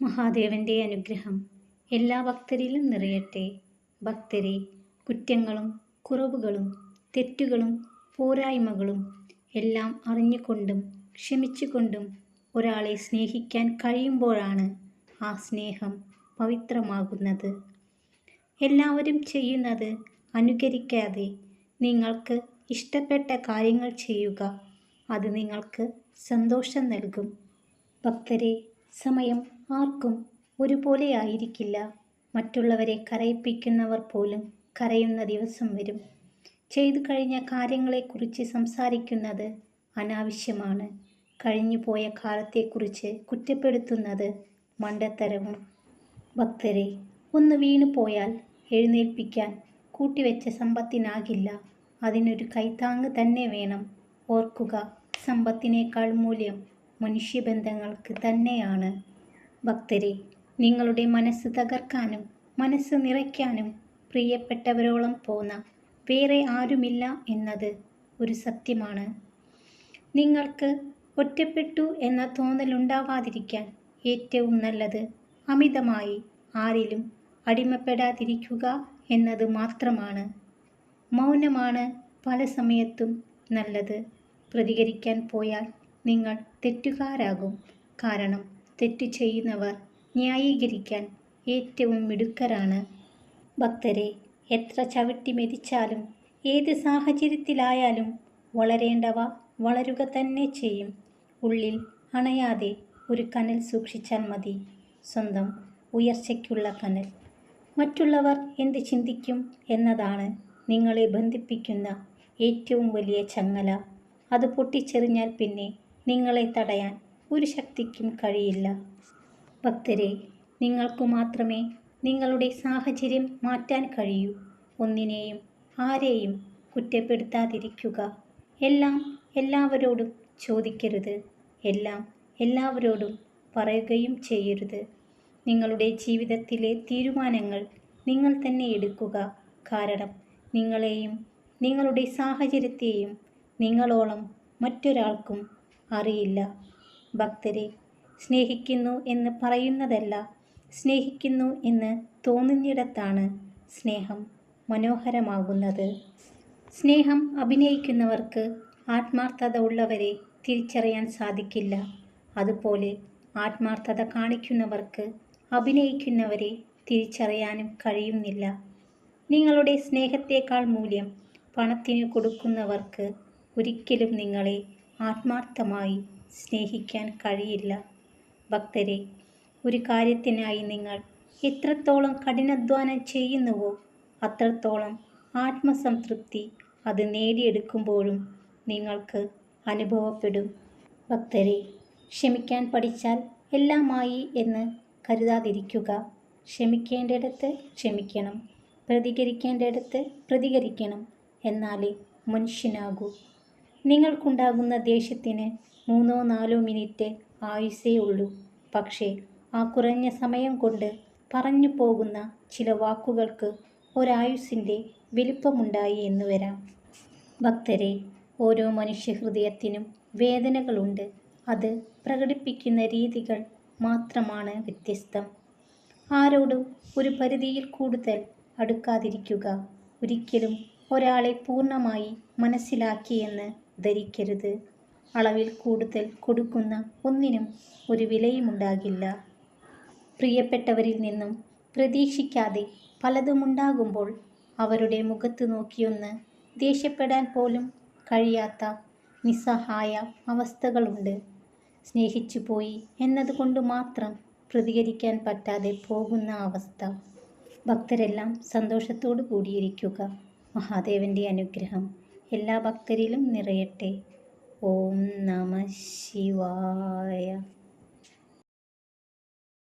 മഹാദേവന്റെ അനുഗ്രഹം എല്ലാ ഭക്തരിലും നിറയട്ടെ. ഭക്തരെ കുറ്റങ്ങളും കുറവുകളും തെറ്റുകളും പോരായ്മകളും എല്ലാം അറിഞ്ഞുകൊണ്ടും ക്ഷമിച്ചുകൊണ്ടും ഒരാളെ സ്നേഹിക്കാൻ കഴിയുമ്പോഴാണ് ആ സ്നേഹം പവിത്രമാകുന്നത്. എല്ലാവരും ചെയ്യുന്നത് അനുകരിക്കാതെ നിങ്ങൾക്ക് ഇഷ്ടപ്പെട്ട കാര്യങ്ങൾ ചെയ്യുക അത് നിങ്ങൾക്ക് സന്തോഷം നൽകും. ഭക്തരെ സമയം ആർക്കും ഒരുപോലെയായിരിക്കില്ല. മറ്റുള്ളവരെ കരയിപ്പിക്കുന്നവർ പോലും കരയുന്ന ദിവസം വരും. ചെയ്തു കഴിഞ്ഞ കാര്യങ്ങളെക്കുറിച്ച് സംസാരിക്കുന്നത് അനാവശ്യമാണ്. കഴിഞ്ഞുപോയ കാലത്തെക്കുറിച്ച് കുറ്റപ്പെടുത്തുന്നത് മണ്ടത്തരവും. ഭക്തരെ ഒന്ന് വീണു പോയാൽ എഴുന്നേൽപ്പിക്കാൻ കൂട്ടിവെച്ച സമ്പത്തിനാകില്ല. അതിനൊരു കൈത്താങ് തന്നെ വേണം. ഓർക്കുക സമ്പത്തിനേക്കാൾ മൂല്യം മനുഷ്യബന്ധങ്ങൾക്ക് തന്നെയാണ്. ഭക്തരെ നിങ്ങളുടെ മനസ്സ് തകർക്കാനും മനസ്സ് നിറയ്ക്കാനും പ്രിയപ്പെട്ടവരോളം പോന്ന വേറെ ആരുമില്ല എന്നത് ഒരു സത്യമാണ്. നിങ്ങൾക്ക് ഒറ്റപ്പെട്ടു എന്ന തോന്നലുണ്ടാവാതിരിക്കാൻ ഏറ്റവും നല്ലത് അമിതമായി ആരിലും അടിമപ്പെടാതിരിക്കുക എന്നത് മാത്രമാണ്. മൗനമാണ് പല സമയത്തും നല്ലത്. പ്രതികരിക്കാൻ പോയാൽ നിങ്ങൾ തെറ്റുകാരാകും. കാരണം തെറ്റ് ചെയ്യുന്നവർ ന്യായീകരിക്കാൻ ഏറ്റവും മിടുക്കരാണ്. ഭക്തരെ എത്ര ചവിട്ടി മെതിച്ചാലും ഏത് സാഹചര്യത്തിലായാലും വളരേണ്ടവ വളരുക തന്നെ ചെയ്യും. ഉള്ളിൽ അണയാതെ ഒരു കനൽ സൂക്ഷിച്ചാൽ മതി. സ്വന്തം ഉയർച്ചയ്ക്കുള്ള കനൽ. മറ്റുള്ളവർ എന്ത് ചിന്തിക്കും എന്നതാണ് നിങ്ങളെ ബന്ധിപ്പിക്കുന്ന ഏറ്റവും വലിയ ചങ്ങല. അത് പൊട്ടിച്ചെറിഞ്ഞാൽ പിന്നെ നിങ്ങളെ തടയാൻ ഒരു ശക്തിക്കും കഴിയില്ല. ഭക്തരെ നിങ്ങൾക്കു മാത്രമേ നിങ്ങളുടെ സാഹചര്യം മാറ്റാൻ കഴിയൂ. ഒന്നിനെയും ആരെയും കുറ്റപ്പെടുത്താതിരിക്കുക. എല്ലാം എല്ലാവരോടും ചോദിക്കരുത്. എല്ലാം എല്ലാവരോടും പറയുകയും ചെയ്യരുത്. നിങ്ങളുടെ ജീവിതത്തിലെ തീരുമാനങ്ങൾ നിങ്ങൾ തന്നെ എടുക്കുക. കാരണം നിങ്ങളെയും നിങ്ങളുടെ സാഹചര്യത്തെയും നിങ്ങളോളം മറ്റൊരാൾക്കും അറിയില്ല. ഭക്തരെ സ്നേഹിക്കുന്നു എന്ന് പറയുന്നതല്ല. സ്നേഹിക്കുന്നു എന്ന് തോന്നുന്നിടത്താണ് സ്നേഹം മനോഹരമാകുന്നത്. സ്നേഹം അഭിനയിക്കുന്നവർക്ക് ആത്മാർത്ഥത ഉള്ളവരെ തിരിച്ചറിയാൻ സാധിക്കില്ല. അതുപോലെ ആത്മാർത്ഥത കാണിക്കുന്നവർക്ക് അഭിനയിക്കുന്നവരെ തിരിച്ചറിയാനും കഴിയുന്നില്ല. നിങ്ങളുടെ സ്നേഹത്തേക്കാൾ മൂല്യം പണത്തിന് കൊടുക്കുന്നവർക്ക് ഒരിക്കലും നിങ്ങളെ ആത്മാർത്ഥമായി സ്നേഹിക്കാൻ കഴിയില്ല. ഭക്തരെ ഒരു കാര്യത്തിനായി നിങ്ങൾ എത്രത്തോളം കഠിനാധ്വാനം ചെയ്യുന്നുവോ അത്രത്തോളം ആത്മസംതൃപ്തി അത് നേടിയെടുക്കുമ്പോഴും നിങ്ങൾക്ക് അനുഭവപ്പെടും. ഭക്തരെ ക്ഷമിക്കാൻ പഠിച്ചാൽ എല്ലാമായി എന്ന് കരുതാതിരിക്കുക. ക്ഷമിക്കേണ്ടിടത്ത് ക്ഷമിക്കണം പ്രതികരിക്കേണ്ടിടത്ത് പ്രതികരിക്കണം എന്നാലേ മനുഷ്യനാകൂ. നിങ്ങൾക്കുണ്ടാകുന്ന ദേഷ്യത്തിന് മൂന്നോ നാലോ മിനിറ്റ് ആയുസേ ഉള്ളൂ. പക്ഷേ ആ കുറഞ്ഞ സമയം കൊണ്ട് പറഞ്ഞു പോകുന്ന ചില വാക്കുകൾക്ക് ഒരായുസിന്റെ വലിപ്പമുണ്ടായി എന്ന് വരാം. ഭക്തരെ ഓരോ മനുഷ്യഹൃദയത്തിനും വേദനകളുണ്ട്. അത് പ്രകടിപ്പിക്കുന്ന രീതികൾ മാത്രമാണ് വ്യത്യസ്തം. ആരോടും ഒരു പരിധിയിൽ കൂടുതൽ അടുക്കാതിരിക്കുക ഒരിക്കലും ഒരാളെ പൂർണമായി മനസ്സിലാക്കിയെന്ന് ധരിക്കരുത്. അളവിൽ കൂടുതൽ കൊടുക്കുന്ന ഒന്നിനും ഒരു വിലയുമുണ്ടാകില്ല. പ്രിയപ്പെട്ടവരിൽ നിന്നും പ്രതീക്ഷിക്കാതെ പലതുമുണ്ടാകുമ്പോൾ അവരുടെ മുഖത്ത് നോക്കിയൊന്ന് ദേഷ്യപ്പെടാൻ പോലും കഴിയാത്ത നിസ്സഹായ അവസ്ഥകളുണ്ട്. സ്നേഹിച്ചു പോയി എന്നതുകൊണ്ട് മാത്രം പ്രതികരിക്കാൻ പറ്റാതെ പോകുന്ന അവസ്ഥ. ഭക്തരെല്ലാം സന്തോഷത്തോടു കൂടിയിരിക്കുക മഹാദേവന്റെ അനുഗ്രഹം എല്ലാ ഭക്തരിലും നിറയട്ടെ. ഓം നമ ശിവായ.